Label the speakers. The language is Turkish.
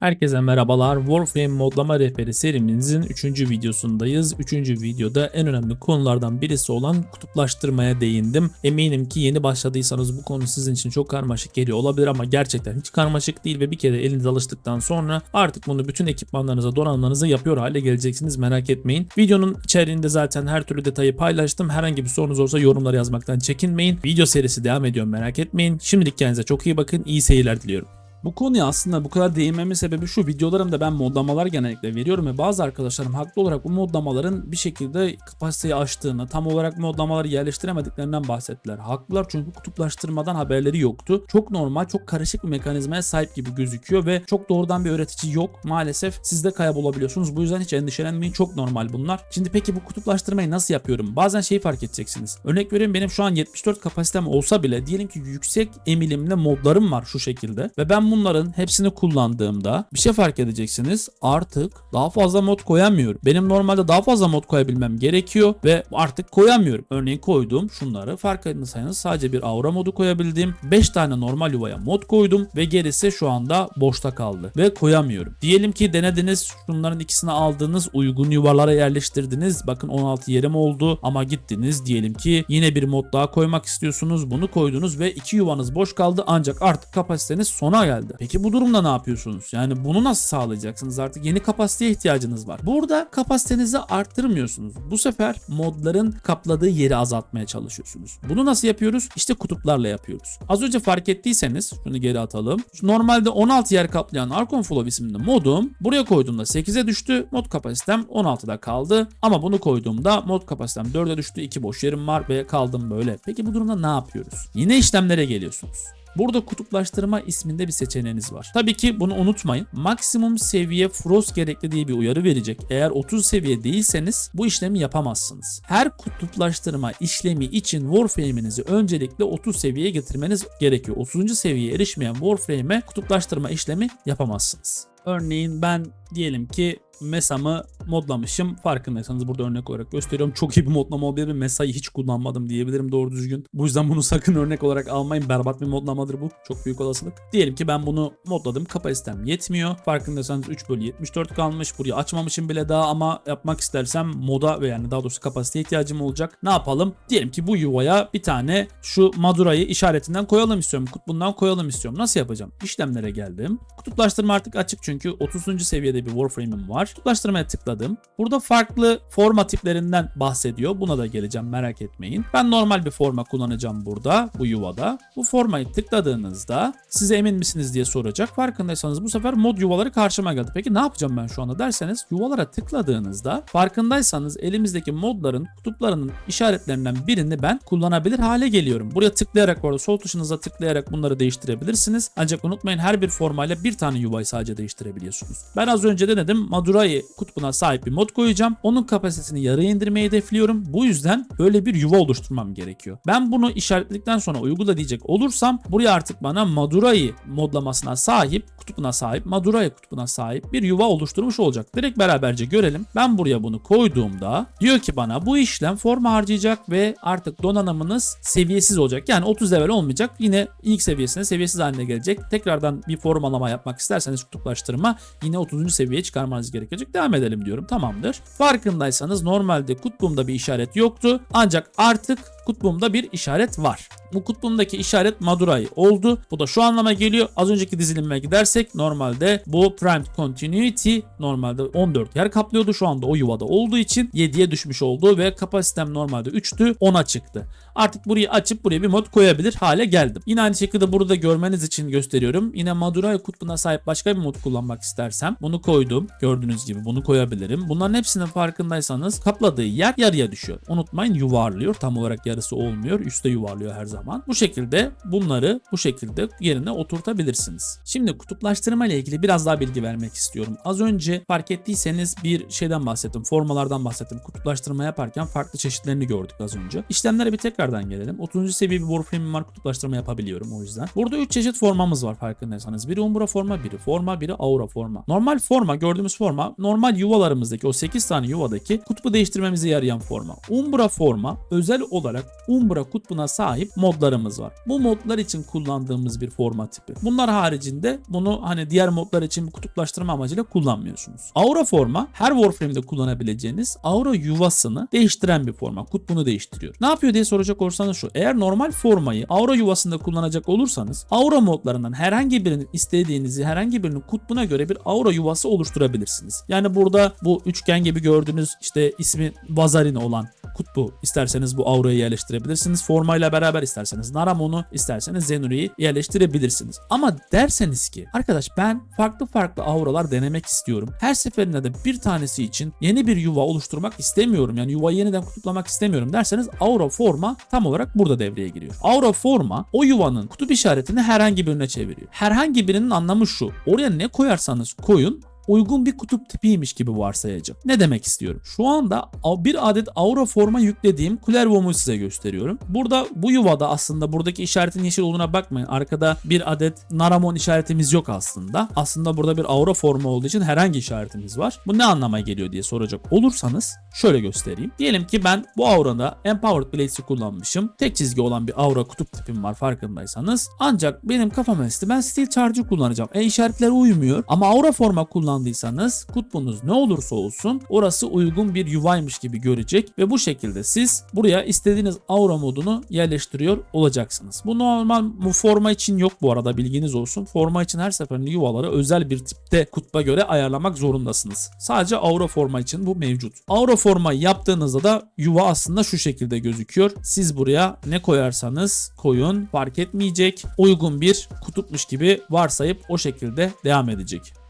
Speaker 1: Herkese merhabalar. Warframe modlama rehberi serimizin 3. videosundayız. 3. videoda en önemli konulardan birisi olan kutuplaştırmaya değindim. Eminim ki yeni başladıysanız bu konu sizin için çok karmaşık geliyor olabilir ama gerçekten hiç karmaşık değil ve bir kere elinize alıştıktan sonra artık bunu bütün ekipmanlarınıza, donanımlarınıza yapıyor hale geleceksiniz merak etmeyin. Videonun içeriğinde zaten her türlü detayı paylaştım. Herhangi bir sorunuz olsa yorumlara yazmaktan çekinmeyin. Video serisi devam ediyor merak etmeyin. Şimdilik kendinize çok iyi bakın. İyi seyirler diliyorum.
Speaker 2: Bu konuya aslında bu kadar değinmemin sebebi şu videolarımda ben modlamalar genellikle veriyorum ve bazı arkadaşlarım haklı olarak bu modlamaların bir şekilde kapasiteyi aştığını, tam olarak modlamaları yerleştiremediklerinden bahsettiler. Haklılar çünkü kutuplaştırmadan haberleri yoktu. Çok normal, çok karışık bir mekanizmaya sahip gibi gözüküyor ve çok doğrudan bir öğretici yok. Maalesef siz de kaybolabiliyorsunuz. Bu yüzden hiç endişelenmeyin. Çok normal bunlar. Şimdi peki bu kutuplaştırmayı nasıl yapıyorum? Bazen şeyi fark edeceksiniz. Örnek veriyorum benim şu an 74 kapasitem olsa bile diyelim ki yüksek emilimli modlarım var şu şekilde ve ben bunların hepsini kullandığımda bir şey fark edeceksiniz. Artık daha fazla mod koyamıyorum. Benim normalde daha fazla mod koyabilmem gerekiyor ve artık koyamıyorum. Örneğin koyduğum şunları fark etmeseniz sadece bir aura modu koyabildim. 5 tane normal yuvaya mod koydum ve gerisi şu anda boşta kaldı ve koyamıyorum. Diyelim ki denediniz şunların ikisini aldınız uygun yuvalara yerleştirdiniz. Bakın 16 yerim oldu ama gittiniz diyelim ki yine bir mod daha koymak istiyorsunuz. Bunu koydunuz ve iki yuvanız boş kaldı ancak artık kapasiteniz sona geldi. Peki bu durumda ne yapıyorsunuz? Yani bunu nasıl sağlayacaksınız? Artık yeni kapasiteye ihtiyacınız var. Burada kapasitenizi arttırmıyorsunuz. Bu sefer modların kapladığı yeri azaltmaya çalışıyorsunuz. Bunu nasıl yapıyoruz? İşte kutuplarla yapıyoruz. Az önce fark ettiyseniz şunu geri atalım. Normalde 16 yer kaplayan Archon Flow isimli modum buraya koyduğumda 8'e düştü. Mod kapasitem 16'da kaldı. Ama bunu koyduğumda mod kapasitem 4'e düştü. 2 boş yerim var ve kaldım böyle. Peki bu durumda ne yapıyoruz? Yine işlemlere geliyorsunuz. Burada kutuplaştırma isminde bir seçeneğiniz var. Tabii ki bunu unutmayın. Maksimum seviye Frost gerekli diye bir uyarı verecek. Eğer 30 seviye değilseniz bu işlemi yapamazsınız. Her kutuplaştırma işlemi için Warframe'inizi öncelikle 30 seviyeye getirmeniz gerekiyor. 30. seviyeye erişmeyen Warframe'e kutuplaştırma işlemi yapamazsınız. Örneğin ben diyelim ki Mesa'mı modlamışım. Farkındaysanız burada örnek olarak gösteriyorum. Çok iyi bir modlama olabilir. Mesa'yı hiç kullanmadım diyebilirim doğru düzgün. Bu yüzden bunu sakın örnek olarak almayın. Berbat bir modlamadır bu. Çok büyük olasılık. Diyelim ki ben bunu modladım. Kapasitem yetmiyor. Farkındaysanız 3 bölü 74 kalmış. Burayı açmamışım bile daha ama yapmak istersem moda ve yani daha doğrusu kapasiteye ihtiyacım olacak. Ne yapalım? Diyelim ki bu yuvaya bir tane şu Madura'yı işaretinden koyalım istiyorum. Kutbundan koyalım istiyorum. Nasıl yapacağım? İşlemlere geldim. Kutuplaştırma artık açık çünkü 30. seviyede bir Warframe'im var. Kutuplaştırmaya tıkladım. Burada farklı forma tiplerinden bahsediyor. Buna da geleceğim merak etmeyin. Ben normal bir forma kullanacağım burada bu yuvada. Bu formayı tıkladığınızda size emin misiniz diye soracak. Farkındaysanız bu sefer mod yuvaları karşıma geldi. Peki ne yapacağım ben şu anda derseniz yuvalara tıkladığınızda farkındaysanız elimizdeki modların kutuplarının işaretlerinden birini ben kullanabilir hale geliyorum. Buraya tıklayarak orada sol tuşunuza tıklayarak bunları değiştirebilirsiniz. Ancak unutmayın her bir formayla bir tane yuvayı sadece değiştirebiliyorsunuz. Ben az önce denedim. Madurai kutbuna sahip bir mod koyacağım. Onun kapasitesini yarıya indirmeyi hedefliyorum. Bu yüzden böyle bir yuva oluşturmam gerekiyor. Ben bunu işaretledikten sonra uygula diyecek olursam buraya artık bana Madurai modlamasına sahip, kutbuna sahip, Madurai kutbuna sahip bir yuva oluşturmuş olacak. Direkt beraberce görelim. Ben buraya bunu koyduğumda diyor ki bana bu işlem forma harcayacak ve artık donanımınız seviyesiz olacak. Yani 30 level olmayacak. Yine ilk seviyesine seviyesiz haline gelecek. Tekrardan bir formalama yapmak isterseniz kutuplaştırma yine 30. seviyeye çıkarmanız gerekecek. Devam edelim diyorum. Tamamdır. Farkındaysanız normalde kutbumda bir işaret yoktu. Ancak artık kutbumda bir işaret var. Bu kutbumdaki işaret Madurai oldu. Bu da şu anlama geliyor. Az önceki dizilime gidersek normalde bu Primed Continuity normalde 14 yer kaplıyordu. Şu anda o yuvada olduğu için 7'ye düşmüş oldu ve kapasitem normalde 3'tü 10'a çıktı. Artık burayı açıp buraya bir mod koyabilir hale geldim. Yine aynı şekilde burada görmeniz için gösteriyorum. Yine Madurai kutbuna sahip başka bir mod kullanmak istersem bunu koydum. Gördüğünüz gibi bunu koyabilirim. Bunların hepsinin farkındaysanız kapladığı yer yarıya düşüyor. Unutmayın yuvarlıyor. Tam olarak yarısı olmuyor. Üste yuvarlıyor her zaman. Bu şekilde bunları bu şekilde yerine oturtabilirsiniz. Şimdi kutuplaştırma ile ilgili biraz daha bilgi vermek istiyorum. Az önce fark ettiyseniz bir şeyden bahsettim. Formalardan bahsettim. Kutuplaştırma yaparken farklı çeşitlerini gördük az önce. İşlemlere bir tekrardan gelelim. 30. seviye bir Warframe'im var. Kutuplaştırma yapabiliyorum o yüzden. Burada 3 çeşit formamız var farkındaysanız. Biri Umbra forma, biri forma, biri Aura forma. Normal forma gördüğümüz forma normal yuvalarımızdaki o 8 tane yuvadaki kutbu değiştirmemize yarayan forma. Umbra forma özel olarak Umbra kutbuna sahip modlarımız var. Bu modlar için kullandığımız bir forma tipi. Bunlar haricinde bunu hani diğer modlar için kutuplaştırma amacıyla kullanmıyorsunuz. Aura forma her Warframe'de kullanabileceğiniz aura yuvasını değiştiren bir forma. Kutbunu değiştiriyor. Ne yapıyor diye soracak olursanız şu. Eğer normal formayı aura yuvasında kullanacak olursanız aura modlarından herhangi birinin istediğinizi herhangi birinin kutbuna göre bir aura yuvası oluşturabilirsiniz. Yani burada bu üçgen gibi gördüğünüz işte ismi Vazarin olan kutbu isterseniz bu aurayı yerleştirebilirsiniz. Formayla beraber isterseniz Naramon'u isterseniz Zenuri'yi yerleştirebilirsiniz. Ama derseniz ki arkadaş ben farklı farklı auralar denemek istiyorum. Her seferinde de bir tanesi için yeni bir yuva oluşturmak istemiyorum. Yani yuvayı yeniden kutuplamak istemiyorum derseniz aura forma tam olarak burada devreye giriyor. Aura forma o yuvanın kutup işaretini herhangi birine çeviriyor. Herhangi birinin anlamı şu. Oraya ne koyarsanız koyun uygun bir kutup tipiymiş gibi varsayacağım. Ne demek istiyorum? Şu anda bir adet aura forma yüklediğim Kullervom'u size gösteriyorum. Burada bu yuvada aslında buradaki işaretin yeşil olduğuna bakmayın. Arkada bir adet Naramon işaretimiz yok aslında. Aslında burada bir aura forma olduğu için herhangi işaretimiz var. Bu ne anlama geliyor diye soracak olursanız şöyle göstereyim. Diyelim ki ben bu aurada Empowered Blades'i kullanmışım. Tek çizgi olan bir aura kutup tipim var farkındaysanız. Ancak benim kafam esti ben Steel Charge'ı kullanacağım. E işaretler uymuyor ama aura forma kullan kullandıysanız kutbunuz ne olursa olsun orası uygun bir yuvaymış gibi görecek ve bu şekilde siz buraya istediğiniz aura modunu yerleştiriyor olacaksınız. Bu normal bu forma için yok bu arada bilginiz olsun. Forma için her seferinde yuvaları özel bir tipte kutba göre ayarlamak zorundasınız. Sadece aura forma için bu mevcut. Aura forma yaptığınızda da yuva aslında şu şekilde gözüküyor. Siz buraya ne koyarsanız koyun fark etmeyecek. Uygun bir kutupmuş gibi varsayıp o şekilde devam edecek.